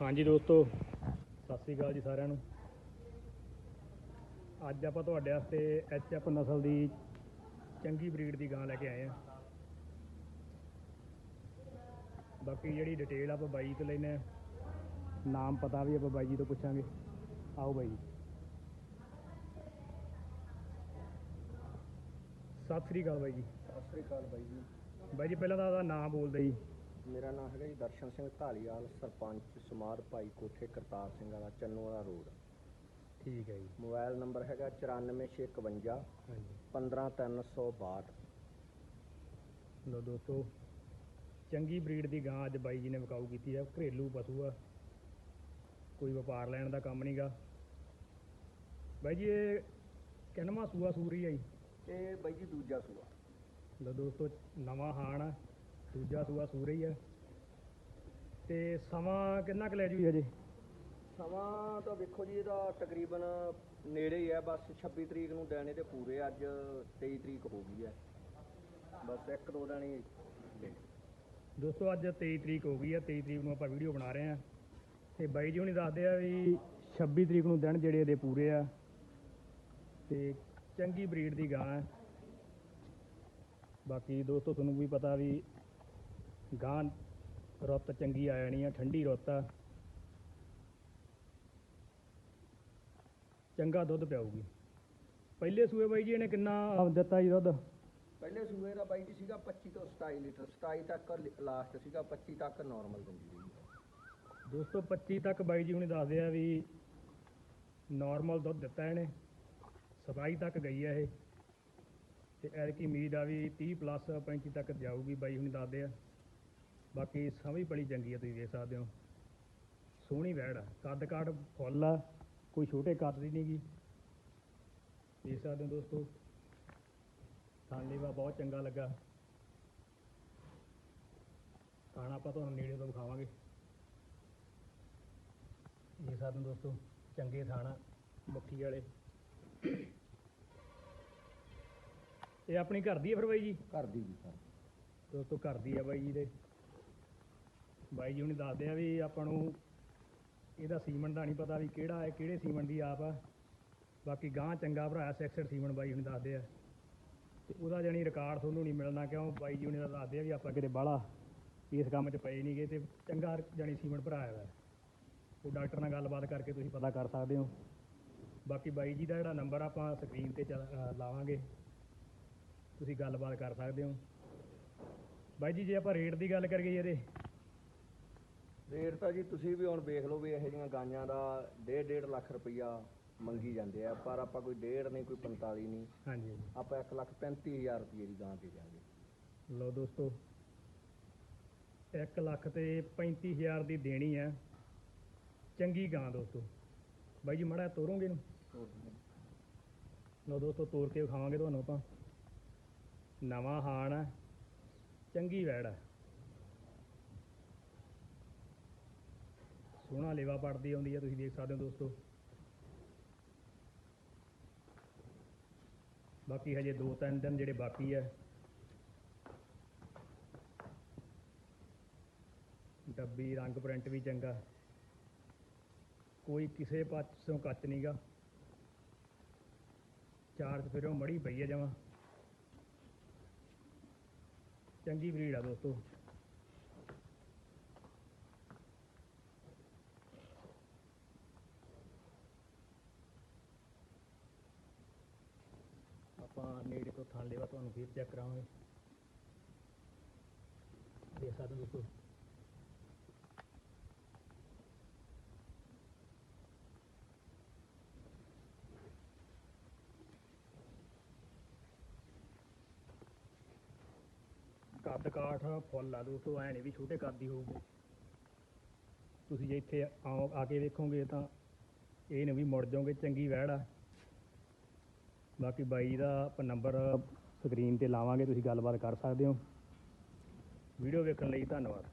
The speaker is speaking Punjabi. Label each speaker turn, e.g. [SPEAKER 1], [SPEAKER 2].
[SPEAKER 1] ਹਾਂਜੀ ਦੋਸਤੋ ਸਤਿ ਸ੍ਰੀ ਅਕਾਲ ਜੀ ਸਾਰਿਆਂ ਨੂੰ। ਅੱਜ ਆਪਾਂ ਤੁਹਾਡੇ ਵਾਸਤੇ ਐਚਐਫ ਨਸਲ ਦੀ ਚੰਗੀ ਬਰੀਡ ਦੀ ਗਾਂ ਲੈ ਕੇ ਆਏ ਆ। ਬਾਕੀ ਜਿਹੜੀ ਡਿਟੇਲ ਆਪਾਂ ਬਾਈ ਤੋਂ ਲੈਨੇ ਆ ਨਾਮ ਪਤਾ ਵੀ ਆਪਾਂ ਬਾਈ ਜੀ ਤੋਂ ਪੁੱਛਾਂਗੇ। ਆਓ ਬਾਈ ਜੀ। ਸਤਿ ਸ੍ਰੀ ਅਕਾਲ ਬਾਈ ਜੀ।
[SPEAKER 2] ਸਤਿ ਸ੍ਰੀ ਅਕਾਲ ਬਾਈ ਜੀ।
[SPEAKER 1] ਬਾਈ ਜੀ ਪਹਿਲਾਂ ਤਾਂ ਉਹਦਾ ਨਾਮ ਬੋਲਦੇ ਜੀ।
[SPEAKER 2] ਮੇਰਾ ਨਾਮ ਹੈਗਾ ਜੀ ਦਰਸ਼ਨ ਸਿੰਘ ਢਾਲੀਵਾਲ ਸਰਪੰਚ ਸਮਾਰ ਭਾਈ ਕੋਠੇ ਕਰਤਾਰ ਸਿੰਘ ਵਾਲਾ ਚੰਨੂ ਵਾਲਾ ਰੋਡ।
[SPEAKER 1] ਠੀਕ ਹੈ ਜੀ।
[SPEAKER 2] ਮੋਬਾਈਲ ਨੰਬਰ ਹੈਗਾ 94651
[SPEAKER 1] ਹਾਂਜੀ।
[SPEAKER 2] 15362
[SPEAKER 1] ਲੋ ਦੋਸਤੋ ਚੰਗੀ ਬਰੀਡ ਦੀ ਗਾਂ ਅੱਜ ਬਾਈ ਜੀ ਨੇ ਵਿਕਾਊ ਕੀਤੀ ਆ। ਘਰੇਲੂ ਪਸ਼ੂ ਆ। ਕੋਈ ਵਪਾਰ ਲੈਣ ਦਾ ਕੰਮ ਨਹੀਂਗਾ ਬਾਈ ਜੀ ਇਹ ਕਿੰਨਵਾਂ ਸੂਆ ਸੂਰੀ ਆ ਜੀ?
[SPEAKER 2] ਇਹ ਬਾਈ ਜੀ ਦੂਜਾ ਸੂਆ।
[SPEAKER 1] ਲੋ ਦੋਸਤੋ ਨਵਾਂ ਹਾਣ ਆ। ਦੂਜਾ ਸੂਆ ਸੂਰੀ ਆ। ਤੇ ਸਮਾਂ ਕਿੰਨਾ ਕੁ ਲੈ ਜੂ ਹਜੇ
[SPEAKER 2] ਸਮਾਂ ਤਾਂ ਵੇਖੋ ਜੀ ਇਹਦਾ ਤਕਰੀਬਨ ਨੇੜੇ ਹੀ ਹੈ ਬਸ 26 ਤਰੀਕ ਨੂੰ ਦੇਣੇ ਤੇ ਪੂਰੇ। ਅੱਜ 23 ਤਰੀਕ ਹੋ ਗਈ ਹੈ। ਬਸ ਇੱਕ ਦੋ ਦਿਨ ਹੀ।
[SPEAKER 1] ਦੋਸਤੋ ਅੱਜ 23 ਤਰੀਕ ਹੋ ਗਈ ਆ 23 ਤਰੀਕ ਨੂੰ ਆਪਾਂ ਵੀਡੀਓ ਬਣਾ ਰਹੇ ਆ ਤੇ ਬਾਈ ਜੀ ਹੁਣੀ ਦੱਸਦੇ ਆ ਵੀ 26 ਤਰੀਕ ਨੂੰ ਦਿਨ ਜਿਹੜੇ ਇਹਦੇ ਪੂਰੇ ਆ। ਤੇ ਚੰਗੀ ਬਰੀਡ ਦੀ ਗਾਂ ਹੈ। ਬਾਕੀ ਦੋਸਤੋ ਤੁਹਾਨੂੰ ਵੀ ਪਤਾ ਵੀ ਗਾਂ ਰੁੱਤ ਚੰਗੀ ਆ ਜਾਣੀ ਆ ਠੰਡੀ ਰੁੱਤ ਆ। ਚੰਗਾ ਦੁੱਧ ਪਿਆਊਗੀ। ਪਹਿਲੇ ਸੂਏ ਬਾਈ ਜੀ ਇਹਨੇ ਕਿੰਨਾ ਦਿੱਤਾ ਜੀ ਦੁੱਧ?
[SPEAKER 2] ਪਹਿਲੇ ਸੂਏ ਦਾ ਬਾਈ ਜੀ ਸੀਗਾ 25 ਤੋਂ 27 ਲੀਟਰ। 27 ਤੱਕ ਲਾਸਟ ਸੀਗਾ 25 ਤੱਕ ਨਾਰਮਲ ਦਿੰਦੀ ਰਹੀ
[SPEAKER 1] ਦੋਸਤੋ 25 ਤੱਕ ਬਾਈ ਜੀ ਹੁਣੀ ਦੱਸਦੇ ਆ ਵੀ ਨਾਰਮਲ ਦੁੱਧ ਦਿੱਤਾ ਇਹਨੇ। 27 ਤੱਕ ਗਈ ਆ ਇਹ। ਤੇ ਐਰਕੀ ਉਮੀਦ ਆ ਵੀ 30 ਪਲੱਸ 35 ਤੱਕ ਜਾਊਗੀ ਬਾਈ ਹੁਣੀ ਦੱਸਦੇ ਆ ਬਾਕੀ ਸਮਝ ਬੜੀ ਚੰਗੀ ਆ ਤੁਸੀਂ ਦੇਖ ਸਕਦੇ ਹੋ। ਸੋਹਣੀ ਵੈੜ ਆ। ਕੱਦ ਕਾਠ ਫੁੱਲ ਆ ਕੋਈ ਛੋਟੇ ਕੱਦ ਦੀ ਨਹੀਂਗੀ ਦੇਖ ਸਕਦੇ ਹੋ ਦੋਸਤੋ ਥਾਨਲੇਵਾ ਬਹੁਤ ਚੰਗਾ ਲੱਗਾ। ਖਾਣਾ ਆਪਾਂ ਤੁਹਾਨੂੰ ਨੇੜੇ ਤੋਂ ਵਿਖਾਵਾਂਗੇ। ਇਹ ਸਾਡੇ ਦੋਸਤੋ ਚੰਗੇ ਥਾਣਾ ਮੁੱਠੀ ਵਾਲੇ। ਇਹ ਆਪਣੀ ਘਰ ਦੀ ਹੈ ਫਿਰ ਬਾਈ ਜੀ?
[SPEAKER 2] ਘਰ ਦੀ ਜੀ ਸਰ
[SPEAKER 1] ਦੋਸਤੋ ਘਰ ਦੀ ਆ ਬਾਈ ਜੀ ਦੇ। ਬਾਈ ਜੀ ਹੁਣੀ ਦੱਸਦੇ ਆ ਵੀ ਆਪਾਂ ਨੂੰ ਇਹਦਾ ਸੀਮੈਂਟ ਦਾ ਨਹੀਂ ਪਤਾ ਵੀ ਕਿਹੜਾ ਹੈ, ਕਿਹੜੇ ਸੀਮਨ ਦੀ ਆਪ ਆ। ਬਾਕੀ ਗਾਂ ਚੰਗਾ ਭਰਾਇਆ ਸੈਕਸਡ ਸੀਮੈਂਟ ਬਾਈ ਹੁਣੀ ਦੱਸਦੇ ਆ। ਤੇ ਉਹਦਾ ਜਾਨੀ ਰਿਕਾਰਡ ਤੁਹਾਨੂੰ ਨਹੀਂ ਮਿਲਣਾ ਕਿਉਂ? ਬਾਈ ਜੀ ਹੁਣੀ ਤਾਂ ਦੱਸਦੇ ਆ ਵੀ ਆਪਾਂ ਕਿਤੇ ਬਾਹਲਾ ਇਸ ਕੰਮ 'ਚ ਪਏ ਨਹੀਂ ਗਏ ਤੇ ਚੰਗਾ ਜਾਨੀ ਸੀਮਨ ਭਰਾਇਆ ਵਾ ਉਹ ਡਾਕਟਰ ਨਾਲ ਗੱਲਬਾਤ ਕਰਕੇ ਤੁਸੀਂ ਪਤਾ ਕਰ ਸਕਦੇ ਹੋ। ਬਾਕੀ ਬਾਈ ਜੀ ਦਾ ਜਿਹੜਾ ਨੰਬਰ ਆਪਾਂ ਸਕਰੀਨ ਤੇ ਚੱਲ- ਅਹ ਲਾਵਾਂਗੇ। ਤੁਸੀਂ ਗੱਲਬਾਤ ਕਰ ਸਕਦੇ ਹੋ। ਬਾਈ ਜੀ, ਜੇ ਆਪਾਂ ਰੇਟ ਦੀ ਗੱਲ ਕਰੀਏ ਇਹਦੇ
[SPEAKER 2] ਰੇਟ ਤਾਂ ਜੀ ਤੁਸੀਂ ਵੀ ਹੁਣ ਵੇਖ ਲਓ ਵੀ ਇਹੋ ਜਿਹੀਆਂ ਗਾਈਆਂ ਦਾ 1.5 1.5 ਲੱਖ ਰੁਪਈਆ ਮੰਗੀ ਜਾਂਦੇ ਆ ਪਰ ਆਪਾਂ ਕੋਈ 1.5 ਨਹੀਂ ਕੋਈ 45 ਨਹੀਂ।
[SPEAKER 1] ਹਾਂਜੀ।
[SPEAKER 2] ਆਪਾਂ 1 ਲੱਖ 35000 ਰੁਪਏ ਦੀ ਗਾਂ ਦੇ ਦਿਆਂਗੇ।
[SPEAKER 1] ਲਓ ਦੋਸਤੋ 1 ਲੱਖ ਤੇ 35000 ਦੀ ਦੇਣੀ ਹੈ ਚੰਗੀ ਗਾਂ ਦੋਸਤੋ। ਬਾਈ ਜੀ ਮੜਾ ਤੋਰੋਗੇ ਨੂੰ ਲਓ ਦੋਸਤੋ ਤੋਰ ਕੇ ਵਿਖਾਵਾਂਗੇ ਤੁਹਾਨੂੰ ਆਪਾਂ। ਨਵਾਂ ਹਾਣ ਹੈ ਚੰਗੀ ਵੈੜ ਹੈ ਸੋਹਣਾ ਲੇਵਾ ਪੜਦੀ ਆਉਂਦੀ ਹੈ ਤੁਸੀਂ ਦੇਖ ਸਕਦੇ ਹੋ ਦੋਸਤੋ। ਬਾਕੀ ਹਜੇ ਦੋ ਤਿੰਨ ਦਿਨ ਜਿਹੜੇ ਬਾਕੀ ਹੈ ਡੱਬੀ, ਰੰਗ ਪ੍ਰਿੰਟ ਵੀ ਚੰਗਾ। ਕੋਈ ਕਿਸੇ ਪਾਸੋਂ ਕੱਚ ਨਹੀਂਗਾ ਚਾਰਜ ਫਿਰ ਉਹ ਮੜੀ ਪਈ ਹੈ ਜਮਾ। ਚੰਗੀ ਬਰੀਡ ਆ ਦੋਸਤੋ। ਆਪਾਂ ਨੇੜੇ ਤੋਂ ਥਾਂ ਲੈਵਾ ਤੁਹਾਨੂੰ ਫਿਰ ਚੈੱਕ ਕਰਾਵਾਂਗੇ। ਦੇਖ ਸਕਦੇ ਹੋ ਦੋਸਤੋ। ਕੱਦ ਕਾਠ ਫੁੱਲ ਆ ਦੋਸਤੋ, ਐ ਨਹੀਂ ਵੀ ਛੋਟੇ ਕੱਦ ਦੀ ਹੋਊਗੀ। ਤੁਸੀਂ ਜੇ ਇੱਥੇ ਆਓ, ਆ ਕੇ ਵੇਖੋਗੇ ਤਾਂ ਇਹ ਨਹੀਂ ਵੀ ਮੁੜ ਜਾਓਗੇ, ਚੰਗੀ ਵਹਿੜ ਆ। ਬਾਕੀ ਬਾਈ ਦਾ ਆਪਾਂ ਨੰਬਰ ਸਕਰੀਨ ਤੇ ਲਾਵਾਂਗੇ, ਤੁਸੀਂ ਗੱਲਬਾਤ ਕਰ ਸਕਦੇ ਹੋ। ਵੀਡੀਓ ਵੇਖਣ ਲਈ ਧੰਨਵਾਦ।